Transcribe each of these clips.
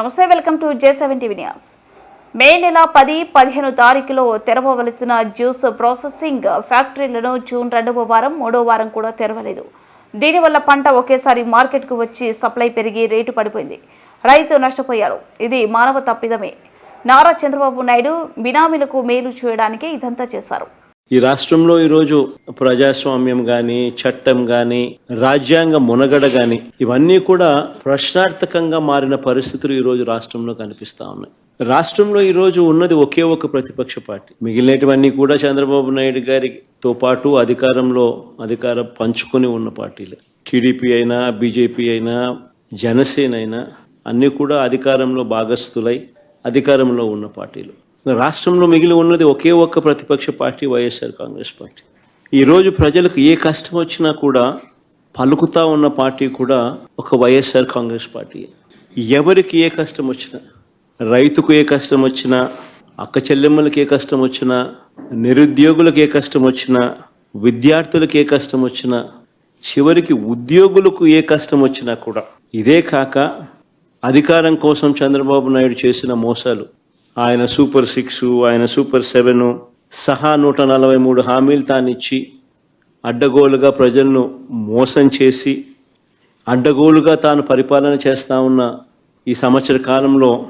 నమస్తే welcome to J seven TV news. May నెల పది పదిహేను తారీఖులో తెరవవలసిన జ్యూస్ ప్రాసెసింగ్ ఫ్యాక్టరీలను జూన్ రెండవ వారం మూడో వారం కూడా తెరవలేదు. దీనివల్ల పంట ఒకేసారి మార్కెట్కు వచ్చి సప్లై పెరిగి రేటు పడిపోయింది. రైతు నష్టపోయాడు. ఇది మానవ తప్పిదమే. నారా చంద్రబాబు నాయుడు బినామీలకు మేలు చేయడానికి ఇదంతా చేశారు. ఈ రాష్ట్రంలో ఈరోజు ప్రజాస్వామ్యం గాని చట్టం గాని రాజ్యాంగ మునగడ గాని ఇవన్నీ కూడా ప్రశ్నార్థకంగా మారిన పరిస్థితులు ఈరోజు రాష్ట్రంలో కనిపిస్తూ ఉన్నాయి. రాష్ట్రంలో ఈరోజు ఉన్నది ఒకే ఒక ప్రతిపక్ష పార్టీ. మిగిలినటువన్నీ కూడా చంద్రబాబు నాయుడు గారితో పాటు అధికారంలో అధికారం పంచుకొని ఉన్న పార్టీలే. టీడీపీ అయినా బీజేపీ అయినా జనసేన అయినా అన్నీ కూడా అధికారంలో భాగస్థులై అధికారంలో ఉన్న పార్టీలు. రాష్ట్రంలో మిగిలి ఉన్నది ఒకే ఒక్క ప్రతిపక్ష పార్టీ వైఎస్ఆర్ కాంగ్రెస్ పార్టీ. ఈరోజు ప్రజలకు ఏ కష్టం వచ్చినా కూడా పలుకుతా ఉన్న పార్టీ కూడా ఒక వైఎస్ఆర్ కాంగ్రెస్ పార్టీ. ఎవరికి ఏ కష్టం వచ్చినా రైతుకు ఏ కష్టం వచ్చినా అక్క చెల్లెమ్మలకి ఏ కష్టం వచ్చినా నిరుద్యోగులకు ఏ కష్టం వచ్చినా విద్యార్థులకు ఏ కష్టం వచ్చినా చివరికి ఉద్యోగులకు ఏ కష్టం వచ్చినా కూడా ఇదే కాక అధికారం కోసం చంద్రబాబు నాయుడు చేసిన మోసాలు ఆయన సూపర్ సిక్స్ ఆయన సూపర్ సెవెన్ సహా నూట నలభై మూడు హామీలు తానిచ్చి అడ్డగోలుగా ప్రజలను మోసం చేసి అడ్డగోలుగా తాను పరిపాలన చేస్తూ ఉన్న ఈ సంవత్సర కాలంలో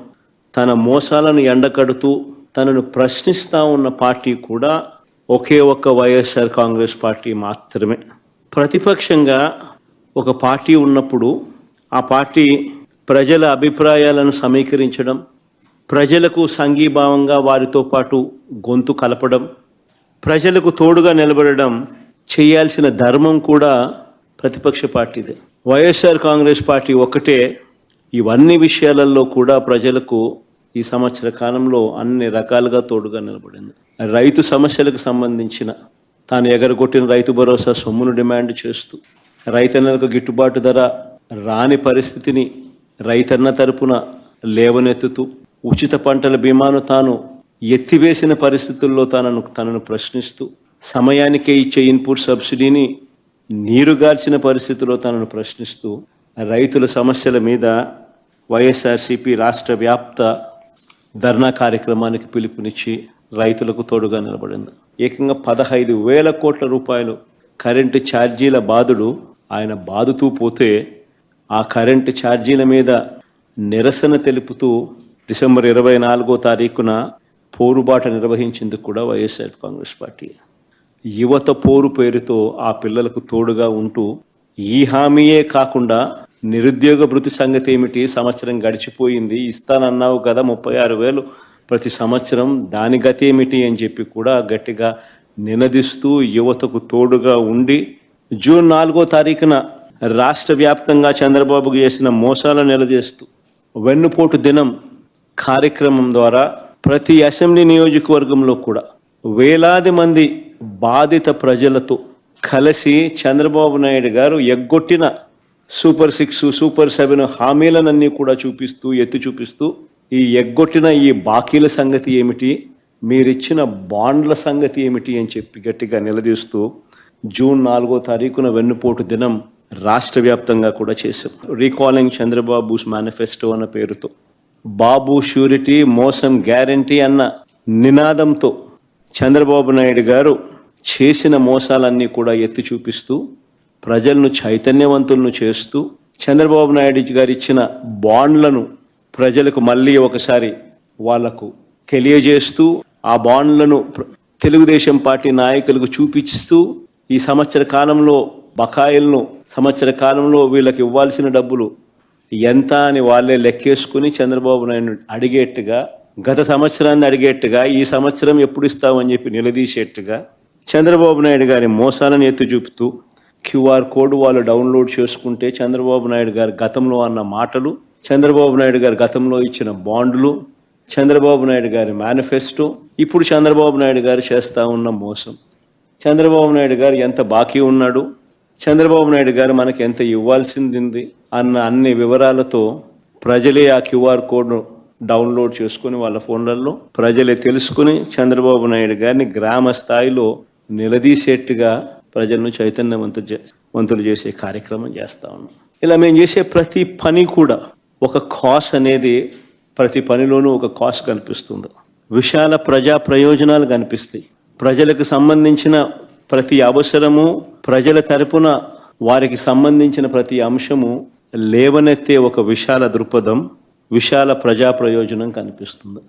తన మోసాలను ఎండకడుతూ తనను ప్రశ్నిస్తూ ఉన్న పార్టీ కూడా ఒకే ఒక్క వైఎస్ఆర్ కాంగ్రెస్ పార్టీ మాత్రమే. ప్రతిపక్షంగా ఒక పార్టీ ఉన్నప్పుడు ఆ పార్టీ ప్రజల అభిప్రాయాలను సమీకరించడం ప్రజలకు సంఘీభావంగా వారితో పాటు గొంతు కలపడం ప్రజలకు తోడుగా నిలబడడం చేయాల్సిన ధర్మం కూడా ప్రతిపక్ష పార్టీదే. వైఎస్ఆర్ కాంగ్రెస్ పార్టీ ఒకటే ఇవన్నీ విషయాలలో కూడా ప్రజలకు ఈ సంవత్సర కాలంలో అన్ని రకాలుగా తోడుగా నిలబడింది. రైతు సమస్యలకు సంబంధించిన తాను ఎగరగొట్టిన రైతు భరోసా సొమ్మును డిమాండ్ చేస్తూ రైతన్నలకు గిట్టుబాటు ధర రాని పరిస్థితిని రైతన్న తరపున లేవనెత్తుతూ ఉచిత పంటల బీమాను తాను ఎత్తివేసిన పరిస్థితుల్లో తనను తనను ప్రశ్నిస్తూ సమయానికే ఇచ్చే ఇన్పుట్ సబ్సిడీని నీరుగార్చిన పరిస్థితిలో తనను ప్రశ్నిస్తూ రైతుల సమస్యల మీద వైఎస్ఆర్సీపీ రాష్ట్ర వ్యాప్త ధర్నా కార్యక్రమానికి పిలుపునిచ్చి రైతులకు తోడుగా నిలబడింది. ఏకంగా పదహైదు వేల కోట్ల రూపాయలు కరెంటు ఛార్జీల బాధుడు ఆయన బాదుతూ పోతే ఆ కరెంటు ఛార్జీల మీద నిరసన తెలుపుతూ డిసెంబర్ ఇరవై నాలుగో తారీఖున పోరుబాట నిర్వహించేందుకు కూడా వైఎస్ఆర్ కాంగ్రెస్ పార్టీ యువత పోరు పేరుతో ఆ పిల్లలకు తోడుగా ఉంటూ ఈ హామీయే కాకుండా నిరుద్యోగ భృతి సంగతి ఏమిటి? సంవత్సరం గడిచిపోయింది. ఇస్తానన్నావు కదా ముప్పై ఆరు వేలు. ప్రతి సంవత్సరం దాని గతి ఏమిటి అని చెప్పి కూడా గట్టిగా నినదిస్తూ యువతకు తోడుగా ఉండి జూన్ నాలుగో తారీఖున రాష్ట్ర వ్యాప్తంగా చంద్రబాబుకు చేసిన మోసాలను నిలదీస్తూ వెన్నుపోటు దినం కార్యక్రమం ద్వారా ప్రతి అసెంబ్లీ నియోజకవర్గంలో కూడా వేలాది మంది బాధిత ప్రజలతో కలిసి చంద్రబాబు నాయుడు గారు ఎగ్గొట్టిన సూపర్ సిక్స్ సూపర్ సెవెన్ హామీలనన్నీ కూడా చూపిస్తూ ఎత్తి చూపిస్తూ ఈ ఎగ్గొట్టిన ఈ బాకీల సంగతి ఏమిటి? మీరిచ్చిన బాండ్ల సంగతి ఏమిటి అని చెప్పి గట్టిగా నిలదీస్తూ జూన్ నాలుగో తారీఖున వెన్నుపోటు దినం రాష్ట్ర వ్యాప్తంగా కూడా చేశాం. రీకాలింగ్ చంద్రబాబుస్ మేనిఫెస్టో అన్న పేరుతో బాబు షూరిటీ మోసం గ్యారంటీ అన్న నినాదంతో చంద్రబాబు నాయుడు గారు చేసిన మోసాలన్నీ కూడా ఎత్తి చూపిస్తూ ప్రజలను చైతన్యవంతులను చేస్తూ చంద్రబాబు నాయుడు గారు ఇచ్చిన బాండ్లను ప్రజలకు మళ్ళీ ఒకసారి వాళ్ళకు తెలియజేస్తూ ఆ బాండ్లను తెలుగుదేశం పార్టీ నాయకులకు చూపిస్తూ ఈ సంవత్సర కాలంలో బకాయిలను సంవత్సర కాలంలో వీళ్ళకి ఇవ్వాల్సిన డబ్బులు ఎంత అని వాళ్ళే లెక్కేసుకుని చంద్రబాబు నాయుడు అడిగేట్టుగా గత సంవత్సరాన్ని అడిగేట్టుగా ఈ సంవత్సరం ఎప్పుడు ఇస్తామని చెప్పి నిలదీసేట్టుగా చంద్రబాబు నాయుడు గారి మోసాలను ఎత్తి చూపుతూ క్యూఆర్ కోడ్ వాళ్ళు డౌన్లోడ్ చేసుకుంటే చంద్రబాబు నాయుడు గారు గతంలో అన్న మాటలు చంద్రబాబు నాయుడు గారు గతంలో ఇచ్చిన బాండ్లు చంద్రబాబు నాయుడు గారి మేనిఫెస్టో ఇప్పుడు చంద్రబాబు నాయుడు గారు చేస్తా ఉన్న మోసం. చంద్రబాబు నాయుడు గారు ఎంత బాకీ ఉన్నాడు? చంద్రబాబు నాయుడు గారు మనకి ఎంత ఇవ్వాల్సింది? అన్న అన్ని వివరాలతో ప్రజలే ఆ క్యూఆర్ కోడ్ను డౌన్లోడ్ చేసుకుని వాళ్ళ ఫోన్లలో ప్రజలే తెలుసుకుని చంద్రబాబు నాయుడు గారిని గ్రామ స్థాయిలో నిలదీసేట్టుగా ప్రజలను చైతన్యవంతు చే- వంతులు చేసే కార్యక్రమం చేస్తా ఉన్నాం. ఇలా మేము చేసే ప్రతి పని కూడా ఒక కాస్ అనేది ప్రతి పనిలోనూ ఒక కాస్ కనిపిస్తుంది. విశాల ప్రజా ప్రయోజనాలు కనిపిస్తాయి. ప్రజలకు సంబంధించిన ప్రతి అవసరము ప్రజల తరపున వారికి సంబంధించిన ప్రతి అంశము లేవనెత్తే ఒక విశాల దృక్పథం విశాల ప్రజా ప్రయోజనం కనిపిస్తుంది.